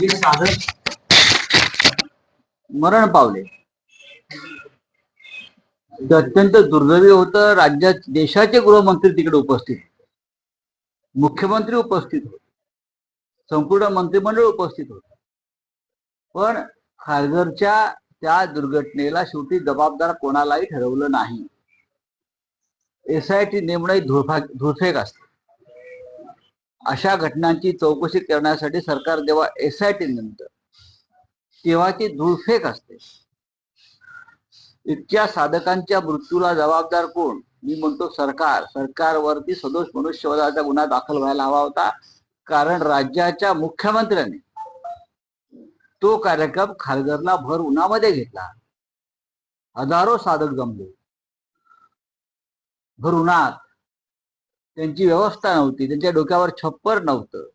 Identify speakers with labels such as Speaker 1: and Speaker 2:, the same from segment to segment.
Speaker 1: वीस साधक मरण पावले. ते अत्यंत दुर्दैवी होतं. राज्यात देशाचे गृहमंत्री तिकडे उपस्थित. मुख्यमंत्री उपस्थित होते. संपूर्ण मंत्रिमंडळ उपस्थित होत. पण खारघरच्या त्या दुर्घटनेला शेवटी जबाबदार कोणालाही ठरवलं नाही. एस आय टी नेमणं ही धुळफा धुळफेक असते. अशा घटनांची चौकशी करण्यासाठी सरकार जेव्हा एस आय टी नंतर तेव्हा ती धुळफेक असते. इतक्या साधकांच्या मृत्यूला जबाबदार कोण? मी म्हणतो सरकार. सरकारवरती सदोष मनुष्यवधाचा गुन्हा दाखल व्हायला हवा होता कारण राज्याच्या मुख्यमंत्र्यांनी तो कार्यक्रम खारघरला भर उन्हामध्ये घेतला. हजारो साधक जमले. भर उन्हात. त्यांची व्यवस्था नव्हती. त्यांच्या डोक्यावर छप्पर नव्हतं.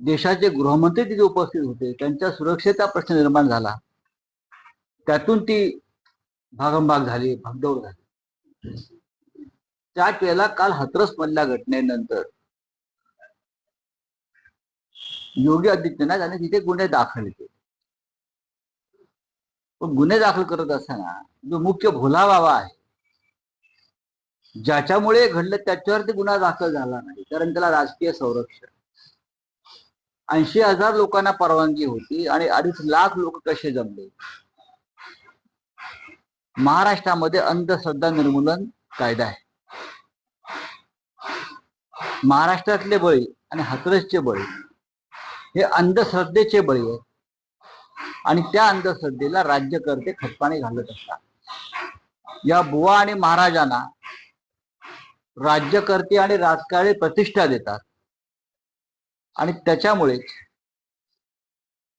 Speaker 1: देशाचे गृहमंत्री तिथे उपस्थित होते. त्यांच्या सुरक्षेचा प्रश्न निर्माण झाला. त्यातून ती भागमभाग झाली भागदौड झाली. त्याच वेळेला काल हाथरस मधल्या घटनेनंतर योगी आदित्यनाथ यांनी तिथे गुन्हे दाखल केले. पण गुन्हे दाखल करत असताना जो मुख्य भोला बाबा आहे ज्याच्यामुळे घडलं त्याच्यावरती गुन्हा दाखल झाला नाही कारण त्याला राजकीय संरक्षण. ऐंशी हजार लोकांना परवानगी होती आणि अडीच लाख लोक कसे जमले? महाराष्ट्रामध्ये अंधश्रद्धा निर्मूलन कायदा आहे. महाराष्ट्रातले बळी आणि हतरसचे बळी हे अंधश्रद्धेचे बळी आहेत. आणि त्या अंधश्रद्धेला राज्यकर्ते खतपाणी घालत असतात. या बुवा आणि महाराजांना राज्यकर्ते आणि राजकारणी प्रतिष्ठा देतात. आणि त्याच्यामुळेच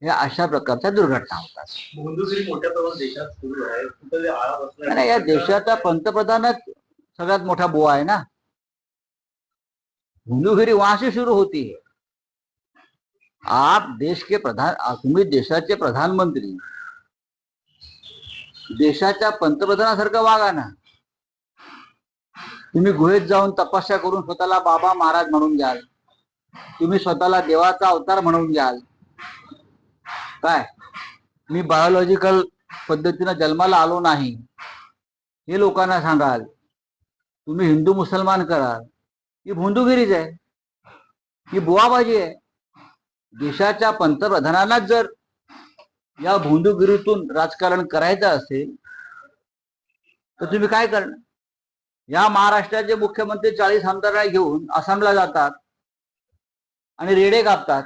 Speaker 1: हे अशा प्रकारच्या दुर्घटना होतात.
Speaker 2: सुरू
Speaker 1: नाही या देशाचा पंतप्रधानच सगळ्यात मोठा बुवा आहे ना. हिंदुगिरी वहां से शुरू होती. है आप देश के प्रधान तुम्ही देशाचे प्रधानमंत्री. देशाच्या पंतप्रधानासारखं वागा ना. तुम्ही गुहेत जाऊन तपस्या करून स्वतःला बाबा महाराज म्हणून घ्याल. तुम्ही स्वतःला देवाचा अवतार म्हणून घ्याल. काय? मी बायोलॉजिकल पद्धतीनं जन्माला आलो नाही. हे लोकांना सांगाल. तुम्ही हिंदू मुसलमान कराल. ही भोंदूगिरीच आहे. ही बुवाबाजी आहे. देशाच्या पंतप्रधानांनाच जर या भोंदूगिरीतून राजकारण करायचं असेल तर तुम्ही काय करणार? या महाराष्ट्राचे मुख्यमंत्री चाळीस आमदारांना घेऊन आसामला जातात आणि रेडे कापतात.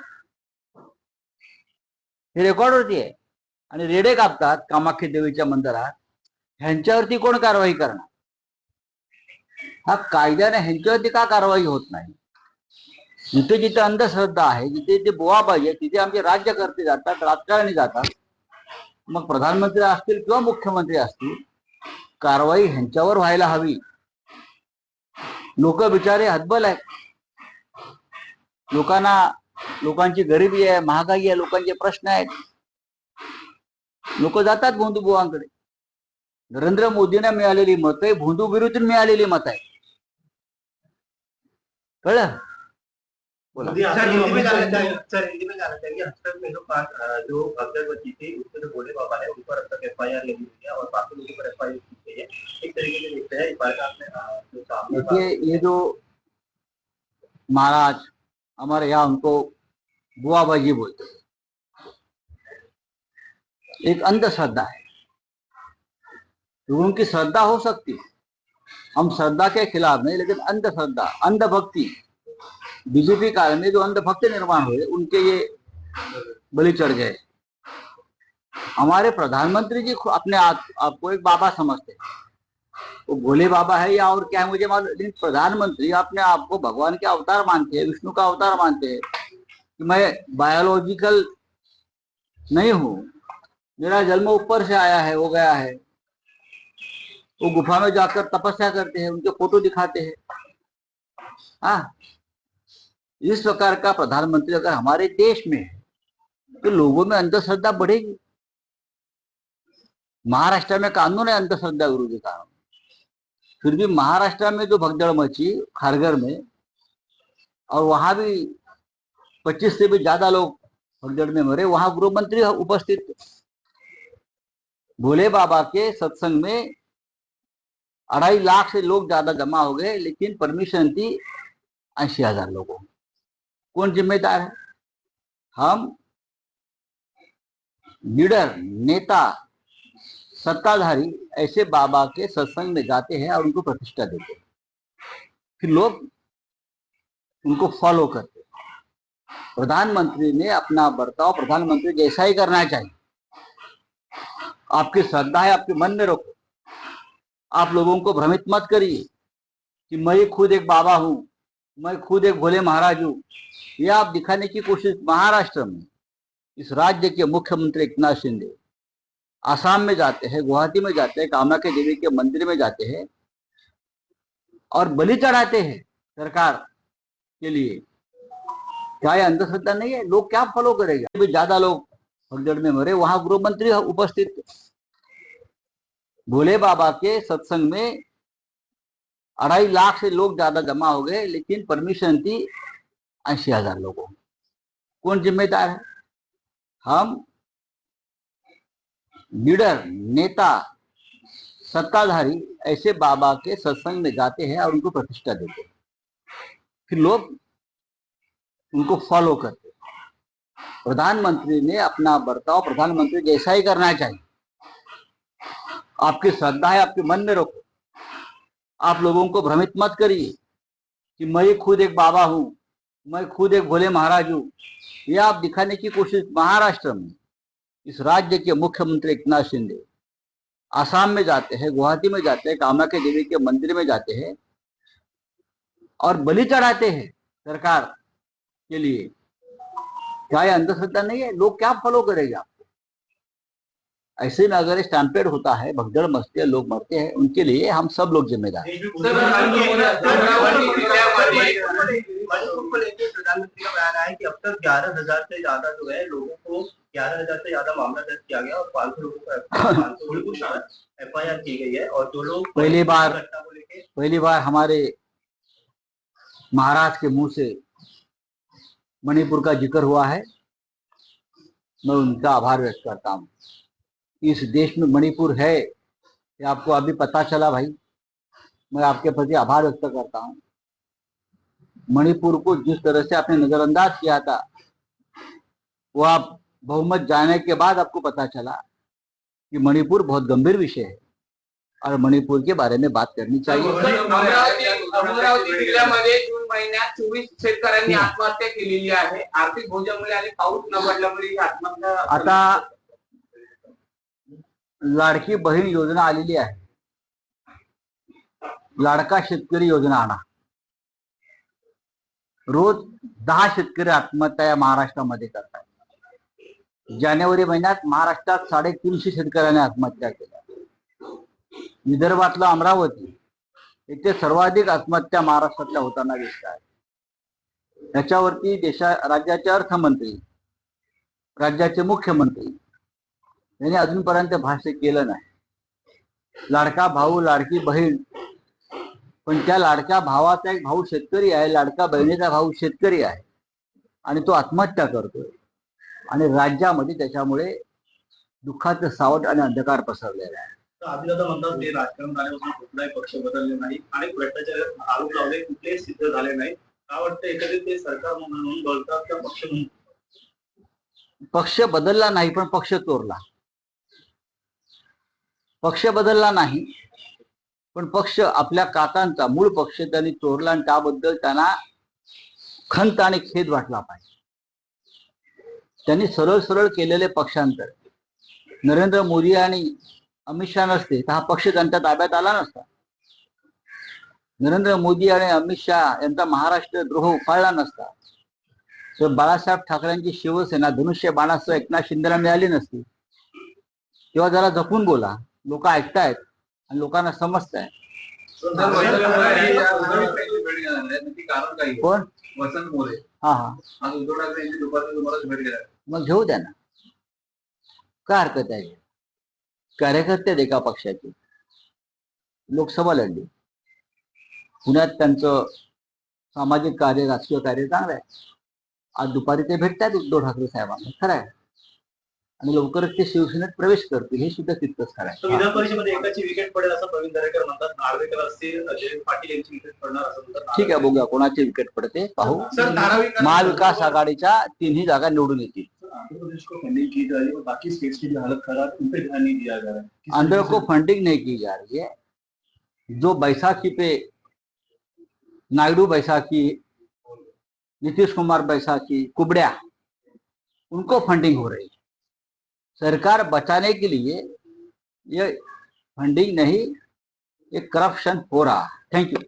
Speaker 1: हे रेकॉर्डवरती आहे. आणि रेडे कापतात कामाख्या देवीच्या मंदिरात. ह्यांच्यावरती कोण कारवाई करणार? हा कायद्याने ह्यांच्यावरती का कारवाई होत नाही? जिथे जिथे अंधश्रद्धा आहे जिथे जिथे बोवा पाहिजे तिथे आमचे राज्यकर्ते जातात राजकारणी जातात. मग प्रधानमंत्री असतील किंवा मुख्यमंत्री असतील कारवाई ह्यांच्यावर व्हायला हवी. लोक बिचारे हतबल आहेत. लोकांना, लोकांची गरिबी आहे, महागाई आहे, लोकांचे प्रश्न आहेत. लोक जातात भोंदू बुवांकडे नरेंद्र मोदींना मिळालेली मत आहे भोंदू विरुद्ध मिळालेली मत आहे कळलं?
Speaker 2: जो पाँच जो भगदड़ बची थी उसके जो भोले बाबा है उन आई आर है है। एक हैं
Speaker 1: देखिए, ये जो महाराज हमारे यहाँ उनको बुआ बुआबाजी बोलते हैं। एक अंधश्रद्धा है। लोगों की श्रद्धा हो सकती है। हम श्रद्धा के खिलाफ नहीं, लेकिन अंधश्रद्धा, अंधभक्ति। बीजेपी काल में जो अंधभक्ति निर्माण हुए, उनके ये बलि चढ़ गए। हमारे प्रधानमंत्री जी अपने आप, आपको एक बाबा समझते हैं। वो भोले बाबा है या और क्या है, मुझे मालूम लेकिन प्रधानमंत्री अपने आप को भगवान के अवतार मानते हैं, विष्णु का अवतार मानते हैं। कि मैं बायोलॉजिकल नहीं हूँ। मेरा जन्म ऊपर से आया है, हो गया है। वो गुफा में जाकर तपस्या करते हैं, उनके फ़ोटो दिखाते हैं। हाँ। इस प्रकार का प्रधानमंत्री अगर हमारे देश में तो लोगों में अंधश्रद्धा बढ़ेगी। महाराष्ट्र में कानून है अंधश्रद्धा गुरु के। कानून फिर भी महाराष्ट्र में जो भगदड़ मची खारगर में, और वहाँ भी पच्चीस से भी ज़्यादा लोग भगदड़ में मरे वहाँ गृह मंत्री उपस्थित भोले बाबा के सत्संग में अढ़ाई लाख से लोग ज़्यादा जमा हो गए, लेकिन परमिशन थी अस्सी हज़ार लोगों। कौन जिम्मेदार है हम लीडर, नेता सत्ताधारी ऐसे बाबा के सत्संग में जाते हैं और उनको प्रतिष्ठा देते हैं। फिर लोग उनको फॉलो करते प्रधानमंत्री ने अपना बर्ताव, प्रधानमंत्री जैसा ही करना चाहिए। आपकी श्रद्धा है, आपके मन में रखो। आप लोगों को भ्रमित मत करिए कि मैं खुद एक बाबा हूँ, मैं खुद एक भोले महाराज हूँ। यह आप दिखाने की कोशिश महाराष्ट्र में। इस राज्य के मुख्यमंत्री एकनाथ शिंदे। आसाम में जाते हैं, गुवाहाटी में जाते हैं कामना के देवी के मंदिर में जाते हैं और बलि चढ़ाते हैं सरकार के लिए। क्या ये अंधश्रद्धा नहीं है? लोग क्या फॉलो करेगा? भी ज़्यादा लोग भगदड़ में मरे, वहाँ गृह मंत्री उपस्थित। भोले बाबा के सत्संग में अढ़ाई लाख से लोग ज़्यादा जमा हो गए, लेकिन परमिशन थी अस्सी हज़ार लोगों कौन जिम्मेदार है? हम लीडर, नेता, सत्ताधारी ऐसे बाबा के सत्संग में जाते हैं और उनको प्रतिष्ठा देते हैं। फिर लोग उनको फॉलो करते प्रधानमंत्री ने अपना बर्ताव प्रधानमंत्री जैसा ही करना चाहिए। आपकी श्रद्धा है, आपके मन में रखो। आप लोगों को भ्रमित मत करिए कि मैं खुद एक बाबा हूँ, मैं खुद एक भोले महाराज हूँ। यह आप दिखाने की कोशिश महाराष्ट्र में इस राज्य के मुख्यमंत्री एकनाथ शिंदे आसाम में जाते हैं गुवाहाटी में जाते हैं कामना के देवी के मंदिर में जाते हैं और बलि चढ़ाते हैं सरकार के लिए क्या ये अंधश्रद्धा नहीं है लोग क्या फॉलो करेगा ऐसे में अगर स्टैम्पेड होता है भगदड़ मचती है लोग मरते हैं उनके लिए हम सब लोग जिम्मेदार हैं।
Speaker 2: मणिपुर को लेकर प्रधानमंत्री का बयान आया कि अब तक ग्यारह हज़ार से ज़्यादा जो है लोगों को ग्यारह हज़ार से ज़्यादा मामला दर्ज किया गया और पाँच सौ लोगों को पाँच सौ एफ़ आई आर की गई है और जो लोग
Speaker 1: पहली बार- पहली बार हमारे महाराज के मुँह से मणिपुर का ज़िक्र हुआ है। मैं उनका आभार व्यक्त करता हूँ। इस देश में मणिपुर है ये आपको अभी पता चला भाई। मैं आपके प्रति आभार व्यक्त करता हूँ। मणिपुर को जिस तरह से आपने नजरअंदाज किया था वो आप बहुमत जाने के बाद आपको पता चला कि मणिपुर बहुत गंभीर विषय है और मणिपुर के बारे में बात करनी चाहिए।
Speaker 3: अमरावती जिल्ह्यामध्ये जून महिन्यात चोवीस शेतकऱ्यांनी आत्महत्या केलेली आहे. आर्थिक भोजनमुळे आणि पाऊस न पडल्यामुळे आत्महत्या
Speaker 1: आता लाडकी बहीण योजना आलेली आहे. लाडका शेतकरी योजना आणा. रोज दहा शेतकरी आत्महत्या या महाराष्ट्रामध्ये करतात. जानेवारी महिन्यात महाराष्ट्रात साडेतीनशे शेतकऱ्यांनी आत्महत्या केल्या. विदर्भातलं अमरावती येथे सर्वाधिक आत्महत्या महाराष्ट्रातल्या होताना दिसत आहे. याच्यावरती देशा राज्याचे अर्थमंत्री राज्याचे मुख्यमंत्री यांनी अजूनपर्यंत भाष्य केलं नाही. लाडका भाऊ लाडकी बहीण पण त्या लाडक्या भावाचा एक भाऊ शेतकरी आहे लाडका बहिणीचा भाऊ शेतकरी आहे. आणि तो आत्महत्या करतोय. आणि राज्यामध्ये त्याच्यामुळे दुःखाचं सावट आणि अंधकार पसरलेला आहे.
Speaker 2: म्हणतात ते राजकारण झाल्यापासून कुठलाही पक्ष बदलले नाही आणि भ्रष्टाचार आरोप लावले कुठलेही सिद्ध झाले नाही. का वाटतं एकंदरीत ते सरकार म्हणून बोलतात का पक्ष म्हणून?
Speaker 1: पक्ष बदलला नाही पण पक्ष चोरला. पक्ष बदलला नाही पण पक्ष आपल्या काकांचा मूळ पक्ष त्यांनी चोरला आणि त्याबद्दल त्यांना खंत आणि खेद वाटला पाहिजे. त्यांनी सरळ सरळ केलेले पक्षांतर. नरेंद्र मोदी आणि अमित शहा नसते तर हा पक्ष त्यांच्या ताब्यात आला नसता. नरेंद्र मोदी आणि अमित शहा यांचा महाराष्ट्र द्रोह उफाळला नसता. तर बाळासाहेब ठाकरेंची शिवसेना धनुष्य बाणासह एकनाथ शिंदेला मिळाली नसती. तेव्हा जरा जपून बोला लोक ऐकतायत. आणि लोकांना
Speaker 3: काही आहे?
Speaker 1: कोण?
Speaker 3: वसंत मोरे.
Speaker 1: हा हा.
Speaker 3: आज उद्धव ठाकरे यांची दुपारच्या तुम्हालाच भेट घेणार. आहेत.
Speaker 1: मग घेऊ द्या ना. काय हरकत आहे? कार्यकर्ते आहेत एका पक्षाचे. लोकसभा लढली. पुण्यात त्यांचं सामाजिक कार्य राजकीय कार्य चांगलं आहे. आज दुपारी ते भेटतात उद्धव ठाकरे साहेबांना. खरं आहे. आणि लवकरच ते शिवसेनेत प्रवेश करतील हे सुद्धा तितकंच खरं आहे.
Speaker 2: विधान परिषदेमध्ये एकाची विकेट पडेल असं प्रवीण दरेकर म्हणतात. नार्वेकर असतील जयंत पाटील यांची विकेट पडणार असं
Speaker 1: ठीक आहे बघूया कोणाची विकेट पडते. पाहू. महाविकास आघाडीच्या तिन्ही जागा निवडून येतील.
Speaker 2: प्रदेश को जा रही है बाकी स्टेट्स की हालत खराब उन पे ध्यान नहीं दिया जा रहा है।
Speaker 1: आंध्र को फंडिंग नहीं की जा रही है। जो बैसाखी पे नायडू बैसाखी नीतीश कुमार बैसाखी कुबड़िया उनको फंडिंग हो रही है। सरकार बचाने के लिए ये फंडिंग नहीं ये करप्शन हो रहा थैंक यू